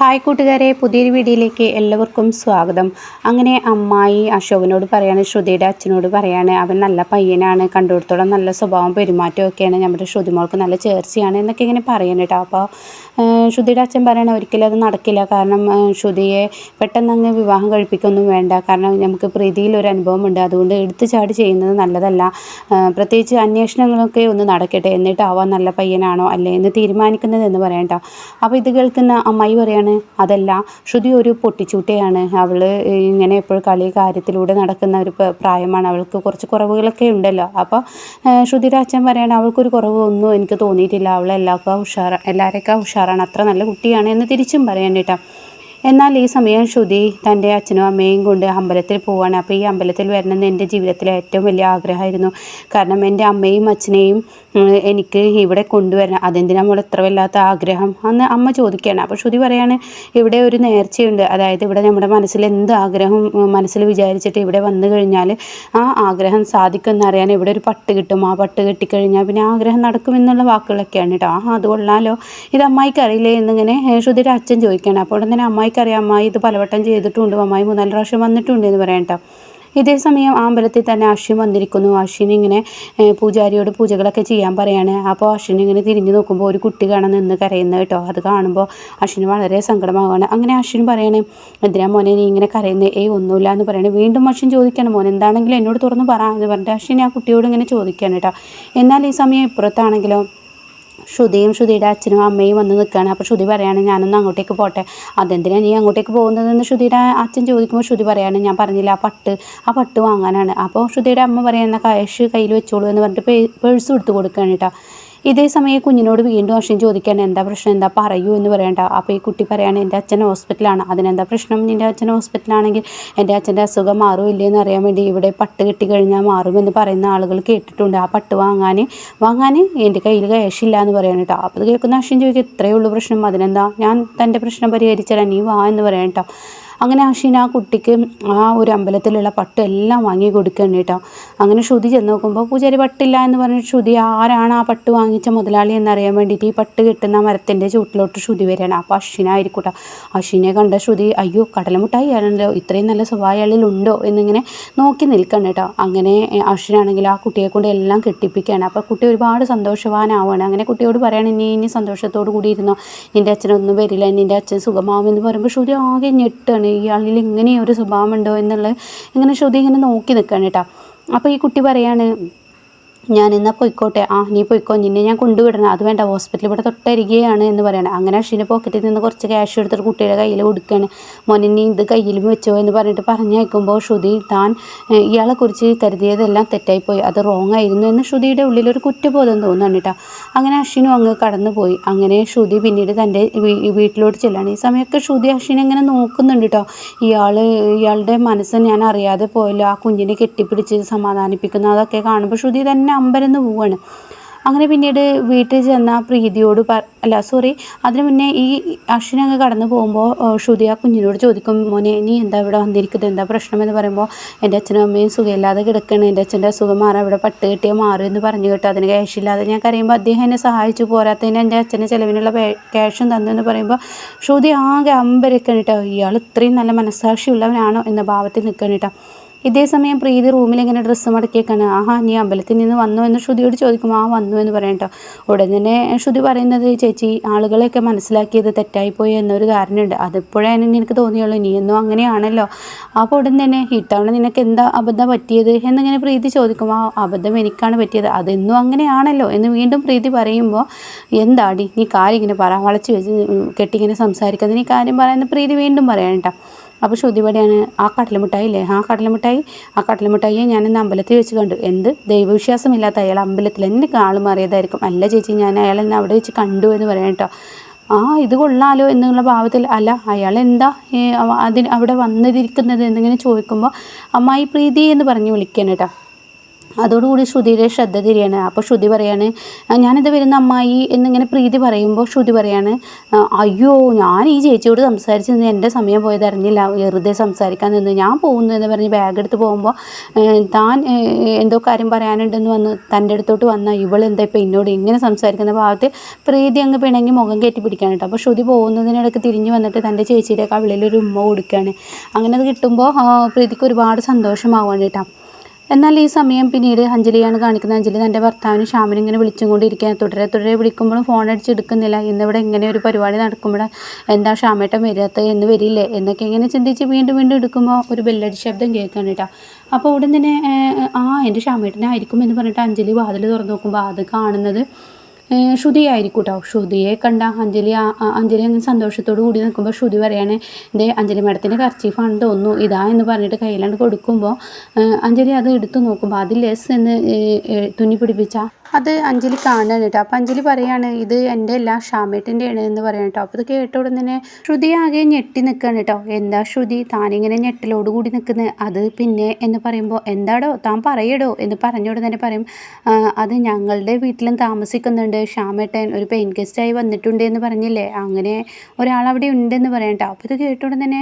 Hi കൂട്ടുകാരെ പുതിയൊരു വീഡിയോയിലേക്ക് എല്ലാവർക്കും സ്വാഗതം. അങ്ങനെ അമ്മായി അശോകനോട് പറയാണ് ശ്രുതിയുടെ അച്ഛനോട് പറയാണ് അവൻ നല്ല പയ്യനാണ് കണ്ടുകൊടുത്തോളം നല്ല സ്വഭാവം പെരുമാറ്റമൊക്കെയാണ് നമ്മുടെ ശ്രുതിമോൾക്ക് നല്ല ചേർച്ചയാണ് എന്നൊക്കെ ഇങ്ങനെ പറയണം കേട്ടോ അപ്പോൾ ശ്രുതിയുടെ അച്ഛൻ പറയണ ഒരിക്കലും അത് നടക്കില്ല. കാരണം ശ്രുതിയെ പെട്ടെന്ന് അങ്ങ് വിവാഹം കഴിപ്പിക്കൊന്നും വേണ്ട. കാരണം നമുക്ക് പ്രീതിയിൽ ഒരു അനുഭവമുണ്ട് അതുകൊണ്ട് എടുത്തു ചാടി ചെയ്യുന്നത് നല്ലതല്ല. പ്രത്യേകിച്ച് അന്വേഷണങ്ങളൊക്കെ ഒന്ന് നടക്കട്ടെ. എന്നിട്ടാവാം നല്ല പയ്യനാണോ അല്ലേ എന്ന് തീരുമാനിക്കുന്നത് എന്ന് പറയണ്ട അപ്പോൾ ഇത് കേൾക്കുന്ന അമ്മായി പറയാണ് അതല്ല ശ്രുതി ഒരു പൊട്ടിച്ചൂട്ടയാണ്. അവൾ ഇങ്ങനെ എപ്പോഴും കളി കാര്യത്തിലൂടെ നടക്കുന്ന ഒരു പ്രായമാണ്. അവൾക്ക് കുറച്ച് കുറവുകളൊക്കെ ഉണ്ടല്ലോ. അപ്പോൾ ശ്രുതിയുടെ അച്ഛൻ പറയാണ് അവൾക്കൊരു കുറവ് ഒന്നും എനിക്ക് തോന്നിയിട്ടില്ല. അവൾ എല്ലാവർക്കും ഉഷാറ എല്ലാവരേക്കാൾ ഉഷാറാണ്. അത്ര നല്ല കുട്ടിയാണ് എന്ന് തിരിച്ചും പറയാൻ കേട്ടോ. എന്നാൽ ഈ സമയം ശ്രുതി തന്റെ അച്ഛനും അമ്മയും കൊണ്ട് അമ്പലത്തിൽ പോവാണ്. അപ്പോൾ ഈ അമ്പലത്തിൽ വരണമെന്ന് എന്റെ ജീവിതത്തിലെ ഏറ്റവും വലിയ ആഗ്രഹമായിരുന്നു. കാരണം എന്റെ അമ്മയും അച്ഛനെയും എനിക്ക് ഇവിടെ കൊണ്ടുവരണം. അതെന്തിനാ നമ്മൾ എത്ര വല്ലാത്ത ആഗ്രഹം? അന്ന് അമ്മ ചോദിക്കുകയാണ്. അപ്പോൾ ശ്രുതി പറയാണ് ഇവിടെ ഒരു നേർച്ചയുണ്ട്. അതായത് ഇവിടെ നമ്മുടെ മനസ്സിൽ എന്ത് ആഗ്രഹം മനസ്സിൽ വിചാരിച്ചിട്ട് ഇവിടെ വന്നു കഴിഞ്ഞാൽ ആ ആഗ്രഹം സാധിക്കുമെന്ന് അറിയാൻ ഇവിടെ ഒരു പട്ട് കിട്ടും. ആ പട്ട് കിട്ടിക്കഴിഞ്ഞാൽ പിന്നെ ആഗ്രഹം നടക്കുമെന്നുള്ള വാക്കുകളൊക്കെയാണ് കേട്ടോ. ആ അത് കൊള്ളാലോ ഇത് അമ്മായിക്ക് അറിയില്ലേ എന്നിങ്ങനെ ശ്രുതിയുടെ അച്ഛൻ ചോദിക്കുകയാണ്. അപ്പോൾ ഉടനെ അമ്മായിക്ക് അറിയാം അമ്മായി ഇത് പലവട്ടം ചെയ്തിട്ടുണ്ട് അമ്മായി മൂന്നാൽ പ്രാവശ്യം വന്നിട്ടുണ്ട് എന്ന് പറയാം കേട്ടോ. ഇതേ സമയം ആ അമ്പലത്തിൽ തന്നെ അശ്വിൻ വന്നിരിക്കുന്നു. അശ്വിൻ ഇങ്ങനെ പൂജാരിയോട് പൂജകളൊക്കെ ചെയ്യാൻ പറയാണ്. അപ്പോൾ അശ്വിൻ ഇങ്ങനെ തിരിഞ്ഞു നോക്കുമ്പോൾ ഒരു കുട്ടി കാണാൻ നിന്ന് കരയുന്നത് കേട്ടോ. അത് കാണുമ്പോൾ അശ്വിന് വളരെ സങ്കടമാവുകയാണ്. അങ്ങനെ അശ്വിൻ പറയണേ എന്തിനാ മോനെ നീ ഇങ്ങനെ കരയുന്നത് ഏയ് ഒന്നുമില്ല എന്ന് പറയണേ. വീണ്ടും അശ്വിൻ ചോദിക്കണം മോൻ എന്താണെങ്കിലും എന്നോട് തുറന്ന് പറ എന്ന് പറഞ്ഞിട്ട് അശ്വിൻ ആ കുട്ടിയോട് ഇങ്ങനെ ചോദിക്കുകയാണ് കേട്ടോ. എന്നാൽ ഈ സമയം ഇപ്പുറത്താണെങ്കിലോ ശ്രുതിയും ശ്രുതിയുടെ അച്ഛനും അമ്മയും വന്ന് നിൽക്കുകയാണ്. അപ്പോൾ ശ്രുതി പറയാണ് ഞാനൊന്ന് അങ്ങോട്ടേക്ക് പോട്ടെ. അതെന്തിനാണ് നീ അങ്ങോട്ടേക്ക് പോകുന്നതെന്ന്? ശ്രുതിയുടെ അച്ഛൻ ചോദിക്കുമ്പോൾ ശ്രുതി പറയാണ് ഞാൻ പറഞ്ഞില്ല ആ പട്ട് ആ പട്ട് വാങ്ങാനാണ്. അപ്പോൾ ശ്രുതിയുടെ അമ്മ പറയുന്ന കാശ് കയ്യിൽ വെച്ചോളൂ എന്ന് പറഞ്ഞിട്ട് പേഴ്സ് എടുത്ത് കൊടുക്കുകയാണ് കേട്ടോ. ഇതേ സമയം കുഞ്ഞിനോട് വീണ്ടും അശ്വിൻ ചോദിക്കാൻ എന്താ പ്രശ്നം? എന്താ പറയൂ എന്ന് പറയണ്ട. അപ്പോൾ ഈ കുട്ടി പറയാണ് എന്റെ അച്ഛൻ ഹോസ്പിറ്റലാണ്. അതിനെന്താ പ്രശ്നം? നിന്റെ അച്ഛൻ ഹോസ്പിറ്റലാണെങ്കിൽ എന്റെ അച്ഛന്റെ അസുഖം മാറും ഇല്ലേന്ന് അറിയാൻ വേണ്ടി ഇവിടെ പട്ട് കിട്ടി കഴിഞ്ഞാൽ മാറുമെന്ന് പറയുന്ന ആളുകൾ കേട്ടിട്ടുണ്ട്. ആ പട്ട് വാങ്ങാൻ വാങ്ങാൻ എന്റെ കയ്യിൽ ക്യാഷില്ല എന്ന് പറയണം കേട്ടോ അപ്പോൾ അത് കേൾക്കുന്ന അശ്വിൻ ചോദിക്കും ഇത്രയേ ഉള്ളൂ പ്രശ്നം. അതിനെന്താ? ഞാൻ തന്റെ പ്രശ്നം പരിഹരിച്ചാൽ നീ വാ എന്ന് പറയണം കേട്ടോ അങ്ങനെ അശ്വിൻ ആ കുട്ടിക്ക് ആ ഒരു അമ്പലത്തിലുള്ള പട്ട് എല്ലാം വാങ്ങി കൊടുക്കുകയാണ് കേട്ടോ. അങ്ങനെ ശ്രുതി ചെന്ന് നോക്കുമ്പോൾ പൂജാരി പട്ടില്ല എന്ന് പറഞ്ഞിട്ട് ശ്രുതി ആരാണ് ആ പട്ട് വാങ്ങിച്ച മുതലാളി എന്നറിയാൻ വേണ്ടിയിട്ട് ഈ പട്ട് കിട്ടുന്ന മരത്തിന്റെ ചൂട്ടിലോട്ട് ശ്രുതി വരികയാണ്. അപ്പോൾ അശ്വിനായിരിക്കും കേട്ടോ. അശ്വിനെ കണ്ട ശ്രുതി അയ്യോ കടലമുട്ടായി ആണല്ലോ. ഇത്രയും നല്ല സ്വഭാവം അയാളിലുണ്ടോ എന്നിങ്ങനെ നോക്കി നിൽക്കണം കേട്ടോ. അങ്ങനെ അശ്വിനാണെങ്കിൽ ആ കുട്ടിയെ കൊണ്ട് എല്ലാം കെട്ടിപ്പിക്കുകയാണ്. അപ്പോൾ കുട്ടി ഒരുപാട് സന്തോഷവാനാവുകയാണ്. അങ്ങനെ കുട്ടിയോട് പറയണം ഇനി ഇനി സന്തോഷത്തോടു കൂടി ഇരുന്നോ. നിന്റെ അച്ഛനൊന്നും വരില്ല. നിന്റെ അച്ഛൻ സുഖമാവുമെന്ന് പറയുമ്പോൾ ശ്രുതി ആകെ ഞെട്ടാണ് ഇയാളിൽ ഇങ്ങനെ ഒരു സ്വഭാവമുണ്ടോ എന്നുള്ളത് ഇങ്ങനെ ശ്രുതി ഇങ്ങനെ നോക്കി നിൽക്കുകയാണ് കേട്ടോ. അപ്പോൾ ഈ കുട്ടി പറയാണ് ഞാൻ എന്നാൽ പൊയ്ക്കോട്ടെ. ആ നീ പൊയ്ക്കോ. നിന്നെ ഞാൻ കൊണ്ടുവിടണം. അത് വേണ്ട. ഹോസ്പിറ്റലിൽ ഇവിടെ തൊട്ടരികയാണ് എന്ന് പറയണം. അങ്ങനെ അശ്വിന്റെ പോക്കറ്റിൽ നിന്ന് കുറച്ച് ക്യാഷ് എടുത്തിട്ട് കുട്ടിയുടെ കയ്യിൽ കൊടുക്കുകയാണ് മോനെ നീ ഇത് കയ്യിലും വെച്ചോ എന്ന് പറഞ്ഞിട്ട് പറഞ്ഞയക്കുമ്പോൾ ശ്രുതി താൻ ഇയാളെക്കുറിച്ച് കരുതിയതെല്ലാം തെറ്റായിപ്പോയി. അത് റോങ് ആയിരുന്നു എന്ന് ശ്രുതിയുടെ ഒരു കുറ്റബോധം തോന്നുകയാണ് കേട്ടോ. അങ്ങനെ അശ്വിനും അങ്ങ് കടന്നുപോയി. അങ്ങനെ ശ്രുതി പിന്നീട് തന്റെ വീട്ടിലോട്ട് ചെല്ലാണ്. ഈ സമയമൊക്കെ ശ്രുതി അശ്വിനെ ഇങ്ങനെ നോക്കുന്നുണ്ട് കേട്ടോ. ഇയാൾ ഇയാളുടെ മനസ്സ് ഞാൻ അറിയാതെ പോയല്ലോ. ആ കുഞ്ഞിനെ കെട്ടിപ്പിടിച്ച് സമാധാനിപ്പിക്കുന്നു. അതൊക്കെ കാണുമ്പോൾ ശ്രുതി തന്നെ അമ്പരന്ന് പോവാണ്. അങ്ങനെ പിന്നീട് വീട്ടിൽ ചെന്ന പ്രീതിയോട് പ അല്ല സോറി അതിനു മുന്നേ ഈ അശ്വിനങ്ങ് കടന്നു പോകുമ്പോൾ ശ്രുതി ആ കുഞ്ഞിനോട് ചോദിക്കും മോനെ നീ എന്താ ഇവിടെ വന്നിരിക്കുന്നത് എന്താ പ്രശ്നം? എന്ന് പറയുമ്പോൾ എന്റെ അച്ഛനും അമ്മയും സുഖമില്ലാതെ കിടക്കണം. എന്റെ അച്ഛന്റെ അസുഖം മാറാൻ ഇവിടെ പട്ട് കിട്ടിയാൽ മാറും എന്ന് പറഞ്ഞു കേട്ടോ. അതിന് ക്യാഷ് ഇല്ലാതെ ഞാൻ കരയുമ്പോൾ അദ്ദേഹം എന്നെ സഹായിച്ചു. പോരാത്തതിന് എന്റെ അച്ഛന്റെ ചിലവിനുള്ള ക്യാഷും തന്നു എന്ന് പറയുമ്പോൾ ശ്രുതി ആകെ അമ്പരക്കണിട്ടോ ഇയാൾ ഇത്രയും നല്ല മനസ്സാക്ഷിയുള്ളവനാണോ? എന്ന ഭാവത്തിൽ നിൽക്കണം കേട്ടോ. ഇതേ സമയം പ്രീതി റൂമിൽ ഇങ്ങനെ ഡ്രസ്സ് മടക്കിയേക്കാണ്. ആഹാ നീ അമ്പലത്തിൽ നിന്ന് വന്നു? എന്ന് ശ്രുതിയോട് ചോദിക്കും ആ വന്നു എന്ന് പറയാം കേട്ടോ ഉടൻ തന്നെ ശ്രുതി പറയുന്നത് ചേച്ചി ആളുകളെയൊക്കെ മനസ്സിലാക്കിയത് തെറ്റായിപ്പോയി എന്നൊരു ധാരണയുണ്ട്. അതിപ്പോഴാണ് നിനക്ക് തോന്നിയുള്ളൂ. നീ എന്നും അങ്ങനെയാണല്ലോ. അപ്പോൾ ഉടൻ തന്നെ ഇത്തവണ നിനക്ക് എന്താ അബദ്ധം പറ്റിയത്? എന്നിങ്ങനെ പ്രീതി ചോദിക്കും ആ അബദ്ധം എനിക്കാണ് പറ്റിയത്. അതെന്നും അങ്ങനെയാണല്ലോ. എന്ന് വീണ്ടും പ്രീതി പറയുമ്പോൾ എന്താടി നീ കാര്യം ഇങ്ങനെ പറ വളച്ച് വെച്ച് കെട്ടിങ്ങനെ സംസാരിക്കുന്നത് നീ കാര്യം പറയുന്ന പ്രീതി വീണ്ടും പറയാം കേട്ടോ അപ്പോൾ ശുദ്ധിപടിയാണ് ആ കടലമിഠായി ഇല്ലേ ആ കടലമിഠായി ആ കടലമിഠായിയെ ഞാൻ ഇന്ന് അമ്പലത്തിൽ വെച്ച് കണ്ടു. എന്ത്? ദൈവവിശ്വാസമില്ലാത്ത അയാൾ അമ്പലത്തിൽ എന്നെ ആൾ മാറിയതായിരിക്കും. അല്ല ചേച്ചി ഞാൻ അയാൾ ഇന്ന് അവിടെ വെച്ച് കണ്ടു എന്ന് പറയാം കേട്ടോ. ആ ഇത് കൊള്ളാലോ എന്നുള്ള ഭാവത്തിൽ അല്ല അയാൾ എന്താ അതിന് അവിടെ വന്നിരിക്കുന്നത് എന്നിങ്ങനെ ചോദിക്കുമ്പോൾ അമ്മായി പ്രീതി എന്ന് പറഞ്ഞ് വിളിക്കാൻ അതോടുകൂടി ശ്രുതിയുടെ ശ്രദ്ധ തിരിയാണ്. അപ്പോൾ ശ്രുതി പറയാണ് "ആ, ഞാനിത് വരുന്ന അമ്മായി എന്നിങ്ങനെ പ്രീതി പറയുമ്പോൾ ശ്രുതി പറയാണ് അയ്യോ ഞാൻ ഈ ചേച്ചിയോട് സംസാരിച്ച് നിന്ന് എന്റെ സമയം പോയത് അറിഞ്ഞില്ല. വെറുതെ സംസാരിക്കാൻ നിന്ന് ഞാൻ പോകുന്നു എന്ന് പറഞ്ഞ് ബാഗ് എടുത്ത് പോകുമ്പോൾ താൻ എന്തോ കാര്യം പറയാനുണ്ടെന്ന് വന്ന് തന്റെ അടുത്തോട്ട് വന്ന ഇവൾ എന്താ ഇപ്പം എന്നോട് ഇങ്ങനെ സംസാരിക്കുന്ന ഭാഗത്ത് പ്രീതി അങ്ങ് പിണങ്ങി മുഖം കയറ്റി പിടിക്കാൻ കേട്ടോ. അപ്പോൾ ശ്രുതി പോകുന്നതിനിടയ്ക്ക് തിരിഞ്ഞ് വന്നിട്ട് തന്റെ ചേച്ചിയുടെ കവിളിൽ ഒരു ഉമ്മ കൊടുക്കുകയാണ്. അങ്ങനെ അത് കിട്ടുമ്പോൾ പ്രീതിക്ക് ഒരുപാട് സന്തോഷമാവാണ് കേട്ടോ. എന്നാൽ ഈ സമയം പിന്നീട് അഞ്ജലിയാണ് കാണിക്കുന്നത്. അഞ്ജലി തന്റെ ഭർത്താവിന് ഷ്യാമിനെ ഇങ്ങനെ വിളിച്ചും കൊണ്ടിരിക്കുകയാണ്. തുടരെ തുടരെ വിളിക്കുമ്പോഴും ഫോൺ അടിച്ച് എടുക്കുന്നില്ല. ഇന്നിവിടെ ഇങ്ങനെ ഒരു പരിപാടി നടക്കുമ്പോൾ എന്താ ഷ്യാമേട്ടൻ വരാത്തത് എന്ന് വരില്ലേ എന്നൊക്കെ ഇങ്ങനെ ചിന്തിച്ച് വീണ്ടും വീണ്ടും എടുക്കുമ്പോൾ ഒരു ബെല്ലടി ശബ്ദം കേൾക്കാൻ കേട്ടോ. അപ്പോൾ ഉടൻ തന്നെ ആ എന്റെ ഷ്യാമേട്ടനായിരിക്കും എന്ന് പറഞ്ഞിട്ട് അഞ്ജലി വാതിൽ തുറന്നു നോക്കുമ്പോൾ അത് കാണുന്നത് ശ്രുതിയായിരിക്കും കേട്ടോ ശ്രുതിയെ കണ്ട അഞ്ജലി അഞ്ജലി അങ്ങനെ സന്തോഷത്തോടു കൂടി നിൽക്കുമ്പോൾ ശ്രുതി പറയാണ് ദേ അഞ്ജലി മേഡത്തിന്റെ കർച്ചീഫാണ് തോന്നുന്നു. ഇതാ എന്ന് പറഞ്ഞിട്ട് കയ്യിലാണ്ട് കൊടുക്കുമ്പോൾ അഞ്ജലി അത് എടുത്തു നോക്കുമ്പോൾ അതിൽ ലെസ് എന്ന് തുന്നി പിടിപ്പിച്ച. അത് അഞ്ജലി കാണാൻ കേട്ടോ. അപ്പം അഞ്ജലി പറയാണ് ഇത് എന്റെ അല്ല ഷാമേട്ടിന്റെ ആണ് എന്ന് പറയാം കേട്ടോ. അപ്പോൾ ഇത് കേട്ട ഉടൻ തന്നെ ശ്രുതി ആകെ ഞെട്ടി നിൽക്കുകയാണ് കേട്ടോ. എന്താ ശ്രുതി? താനിങ്ങനെ ഞെട്ടലോട് കൂടി നിൽക്കുന്നത് അത് പിന്നെ എന്ന് പറയുമ്പോൾ എന്താടോ? താൻ പറയടോ? എന്ന് പറഞ്ഞോട് തന്നെ പറയും അത് ഞങ്ങളുടെ വീട്ടിലും താമസിക്കുന്നുണ്ട്. ഷ്യാമേട്ടൻ ഒരു പെയിൻ ഗസ്റ്റായി വന്നിട്ടുണ്ട് എന്ന് പറഞ്ഞില്ലേ? അങ്ങനെ ഒരാൾ അവിടെ ഉണ്ടെന്ന് പറയാം കേട്ടോ അപ്പോൾ ഇത് കേട്ടോടെ തന്നെ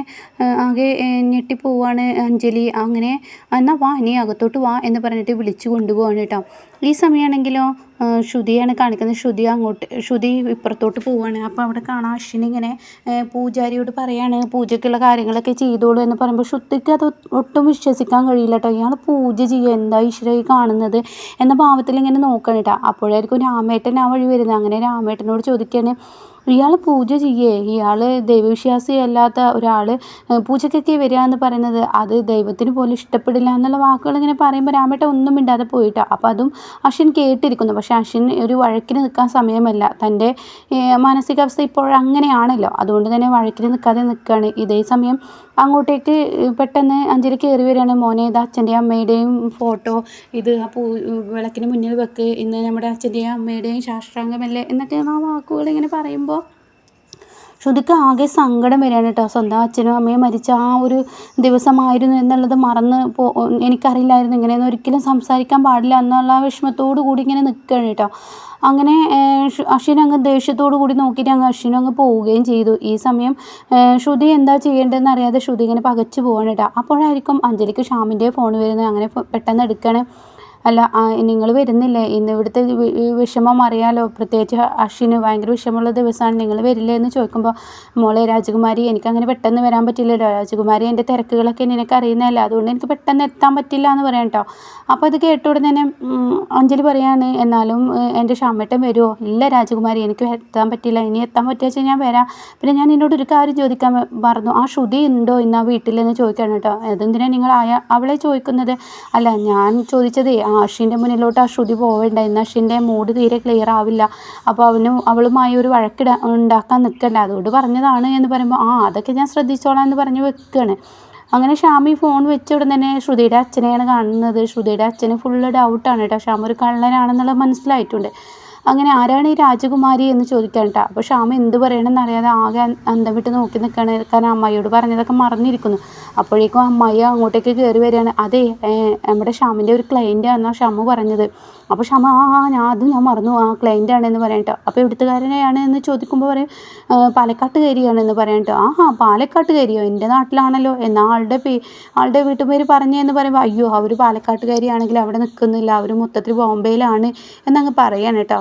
ആകെ ഞെട്ടിപ്പോവാണ് അഞ്ജലി. അങ്ങനെ എന്നാൽ വാ നീ അകത്തോട്ട് വാ എന്ന് പറഞ്ഞിട്ട് വിളിച്ചു കൊണ്ടുപോവാണ് കേട്ടോ. ഈ സമയമാണെങ്കിലോ ശ്രുതിയാണ് കാണിക്കുന്നത്. ശ്രുതി അങ്ങോട്ട് ശ്രുതി ഇപ്പുറത്തോട്ട് പോവാണ്. അപ്പോൾ അവിടെ കാണാം അശ്വിനി ഇങ്ങനെ പൂജാരിയോട് പറയാണ് പൂജയ്ക്കുള്ള കാര്യങ്ങളൊക്കെ ചെയ്തോളൂ എന്ന് പറയുമ്പോൾ ശ്രുതിക്ക് അത് ഒട്ടും വിശ്വസിക്കാൻ കഴിയില്ല കേട്ടോ ഇയാൾ പൂജ ചെയ്യുക എന്താ ഈശ്വര ഈ കാണുന്നത്? എന്ന ഭാവത്തിൽ ഇങ്ങനെ നോക്കണം കേട്ടോ അപ്പോഴായിരിക്കും രാമേട്ടൻ ആ വഴി വരുന്നത്. അങ്ങനെ രാമേട്ടനോട് ചോദിക്കുകയാണ് ഇയാൾ പൂജ ചെയ്യേ. ഇയാൾ ദൈവവിശ്വാസി അല്ലാത്ത ഒരാൾ പൂജയ്ക്കൊക്കെ വരിക എന്ന് പറയുന്നത് അത് ദൈവത്തിന് പോലും ഇഷ്ടപ്പെടില്ല എന്നുള്ള വാക്കുകൾ ഇങ്ങനെ പറയുമ്പോൾ രാമേട്ട ഒന്നും മിണ്ടാതെ പോയിട്ടോ. അപ്പോൾ അതും അശ്വിൻ കേട്ടിരിക്കുന്നു. പക്ഷേ അശ്വിൻ ഒരു വഴക്കിന് നിൽക്കാൻ സമയമല്ല. തന്റെ മാനസികാവസ്ഥ ഇപ്പോൾ അങ്ങനെയാണല്ലോ. അതുകൊണ്ട് തന്നെ വഴക്കിന് നിൽക്കാതെ നിൽക്കുകയാണ്. ഇതേ സമയം അങ്ങോട്ടേക്ക് പെട്ടെന്ന് അഞ്ജലി കയറി വരികയാണ്. മോനെ ഇത് അച്ഛന്റെയും അമ്മയുടെയും ഫോട്ടോ. ഇത് ആ പൂ വിളക്കിന് മുന്നിൽ വെക്ക്. ഇന്ന് നമ്മുടെ അച്ഛന്റെയും അമ്മയുടെയും ശാസ്ത്രാംഗമല്ലേ എന്നൊക്കെ ആ വാക്കുകൾ ഇങ്ങനെ പറയുമ്പോൾ ശ്രുതിക്ക് ആകെ സങ്കടം വരികയാണ് കേട്ടോ. സ്വന്തം അച്ഛനും അമ്മയും മരിച്ച ആ ഒരു ദിവസമായിരുന്നു എന്നുള്ളത് മറന്ന് പോ എനിക്കറിയില്ലായിരുന്നു. ഇങ്ങനെയൊന്നും ഒരിക്കലും സംസാരിക്കാൻ പാടില്ല എന്നുള്ള ആ വിഷമത്തോടു കൂടി ഇങ്ങനെ നിൽക്കുകയാണ് കേട്ടോ. അങ്ങനെ അശ്വിൻ അങ്ങ് ദേഷ്യത്തോടു കൂടി നോക്കിയിട്ട് അങ്ങ് അശ്വിൻ അങ്ങ് പോവുകയും ചെയ്തു. ഈ സമയം ശ്രുതി എന്താ ചെയ്യേണ്ടതെന്ന് അറിയാതെ ശ്രുതി ഇങ്ങനെ പകച്ചു പോവാണ് കേട്ടോ. അപ്പോഴായിരിക്കും അഞ്ജലിക്ക് ഷാമിന്റെ ഫോൺ വരുന്നത്. അങ്ങനെ പെട്ടെന്ന് എടുക്കുകയാണ്. അല്ല നിങ്ങൾ വരുന്നില്ലേ? ഇന്ന് ഇവിടുത്തെ വിഷമം അറിയാലോ? പ്രത്യേകിച്ച് അശ്വിന് ഭയങ്കര വിഷമമുള്ള ദിവസമാണ്. നിങ്ങൾ വരില്ലേ എന്ന് ചോദിക്കുമ്പോൾ മോളെ രാജകുമാരി എനിക്കങ്ങനെ പെട്ടെന്ന് വരാൻ പറ്റില്ലല്ലോ. രാജകുമാരി എന്റെ തിരക്കുകളൊക്കെ നിനക്ക് അറിയുന്നതല്ല? അതുകൊണ്ട് എനിക്ക് പെട്ടെന്ന് എത്താൻ പറ്റില്ല എന്ന് പറയാം കേട്ടോ അപ്പോൾ അത് കേട്ട ഉടനെ തന്നെ അഞ്ജലി പറയാണ് എന്നാലും എന്റെ ഷാമേട്ടൻ വരുമോ ഇല്ല രാജകുമാരി എനിക്ക് എത്താൻ പറ്റില്ല. ഇനി എത്താൻ പറ്റുക ഞാൻ വരാം. പിന്നെ ഞാൻ നിന്നോട് ഒരു കാര്യം ചോദിക്കാൻ പറഞ്ഞു ആ ശ്രുതി ഉണ്ടോ ഇന്ന് ആ വീട്ടിലെന്ന് ചോദിക്കാണ് കേട്ടോ അതെന്തിനാണ് നിങ്ങൾ ആയ അവളെ ചോദിക്കുന്നത്? അല്ല ഞാൻ ചോദിച്ചതേ അശ്വിന്റെ മുന്നിലോട്ട് ആ ശ്രുതി പോവേണ്ട. ഇന്ന് അശ്വിന്റെ മൂഡ് തീരെ ക്ലിയർ ആവില്ല. അപ്പോൾ അവന് അവളുമായി ഒരു വഴക്കിട ഉണ്ടാക്കാൻ നിൽക്കണ്ട അതുകൊണ്ട് പറഞ്ഞതാണ് എന്ന് പറയുമ്പോൾ ആ അതൊക്കെ ഞാൻ ശ്രദ്ധിച്ചോളാം എന്ന് പറഞ്ഞ് വെക്കുകയാണ് അങ്ങനെ ഷ്യാമി ഫോൺ വെച്ച ഉടൻ തന്നെ ശ്രുതിയുടെ അച്ഛനെയാണ് കാണുന്നത്. ശ്രുതിയുടെ അച്ഛന് ഫുള്ള് ഡൗട്ടാണ് കേട്ടോ ശ്യാം ഒരു കള്ളനാണെന്നുള്ളത് മനസ്സിലായിട്ടുണ്ട്. അങ്ങനെ ആരാണ് ഈ രാജകുമാരി എന്ന് ചോദിക്കാൻ കേട്ടോ അപ്പോൾ ഷ്യാം എന്ത് പറയണമെന്ന് അറിയാതെ ആകെ അന്തം വിട്ട് നോക്കി നിൽക്കുകയാണ് കാരണം അമ്മായിയോട് പറഞ്ഞതൊക്കെ മറന്നിരിക്കുന്നു. അപ്പോഴേക്കും അമ്മായി അങ്ങോട്ടേക്ക് കയറി വരികയാണ്. അതെ നമ്മുടെ ഷാമിന്റെ ഒരു ക്ലയന്റ് ആണെന്നാണ് ഷമു പറഞ്ഞത്. അപ്പോൾ ഷമ ആ ഞാൻ അത് ഞാൻ മറന്നു. ആ ക്ലയന്റ് ആണെന്ന് പറയാം കേട്ടോ അപ്പോൾ ഇവിടുത്തുകാരനെയാണ് എന്ന് ചോദിക്കുമ്പോൾ പറയും "ആ, പാലക്കാട്ടുകാരിയാണെന്ന് പറയാം കേട്ടോ ആഹാ പാലക്കാട്ടുകാരിയോ? എന്റെ നാട്ടിലാണല്ലോ. എന്നാൽ ആളുടെ പേ ആളുടെ വീട്ടുപേര് പറഞ്ഞതെന്ന് പറയുമ്പോൾ അയ്യോ അവർ പാലക്കാട്ടുകാരിയാണെങ്കിൽ അവിടെ നിൽക്കുന്നില്ല അവർ മൊത്തത്തിൽ ബോംബെയിലാണ് എന്നങ്ങ് പറയാണ് കേട്ടോ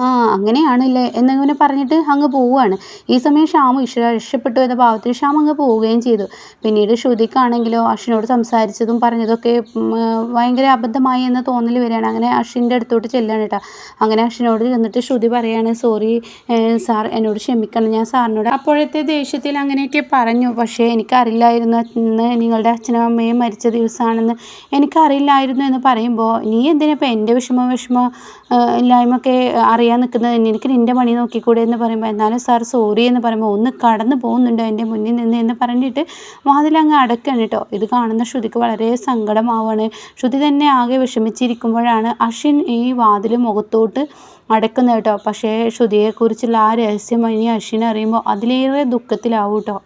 ആ അങ്ങനെയാണല്ലേ. എന്നിങ്ങനെ പറഞ്ഞിട്ട് അങ്ങ് പോവുകയാണ്. ഈ സമയം ഷ്യാം ഇഷ രക്ഷപ്പെട്ടു എന്ന ഭാവത്തിൽ ഷ്യാം അങ്ങ് പോവുകയും ചെയ്തു. പിന്നീട് ശ്രുതിക്കാണെങ്കിലോ അശ്വിനോട് സംസാരിച്ചതും പറഞ്ഞതൊക്കെ ഭയങ്കര അബദ്ധമായി എന്ന തോന്നൽ വരികയാണ്. അങ്ങനെ അശ്വിന്റെ അടുത്തോട്ട് ചെല്ലാണ് കേട്ടോ അങ്ങനെ അശ്വിനോട് ചെന്നിട്ട് ശ്രുതി പറയാണ് സോറി സാർ എന്നോട് ക്ഷമിക്കണം. ഞാൻ സാറിനോട് അപ്പോഴത്തെ ദേഷ്യത്തിൽ അങ്ങനെയൊക്കെ പറഞ്ഞു. പക്ഷേ എനിക്കറിയില്ലായിരുന്നു ഇന്ന് നിങ്ങളുടെ അച്ഛനും അമ്മയും മരിച്ച ദിവസമാണെന്ന് എനിക്കറിയില്ലായിരുന്നു എന്ന് പറയുമ്പോൾ നീ എന്തിനാ ഇപ്പം എന്റെ വിഷമ വിഷമം ഇല്ലായ്മ ഇല്ലായ്മയൊക്കെ അറിയാൻ നിൽക്കുന്നത് എനിക്ക് നിന്റെ പണി നോക്കിക്കൂടെ എന്ന് പറയുമ്പോൾ എന്നാലും സാർ സോറി എന്ന് പറയുമ്പോൾ ഒന്ന് കടന്നു പോകുന്നുണ്ടോ എന്റെ മുന്നിൽ നിന്ന് എന്ന് പറഞ്ഞിട്ട് വാതിൽ വാതിലങ്ങ് അടയ്ക്കാണ് കേട്ടോ ഇത് കാണുന്ന ശ്രുതിക്ക് വളരെ സങ്കടമാവാണ്. ശ്രുതി തന്നെ ആകെ വിഷമിച്ചിരിക്കുമ്പോഴാണ് അഷിൻ ഈ വാതിൽ മുഖത്തോട്ട് അടക്കുന്നത് കേട്ടോ പക്ഷേ ശ്രുതിയെക്കുറിച്ചുള്ള ആ രഹസ്യം ഇനി അശ്വിൻ അറിയുമ്പോൾ അതിലേറെ ദുഃഖത്തിലാവും കേട്ടോ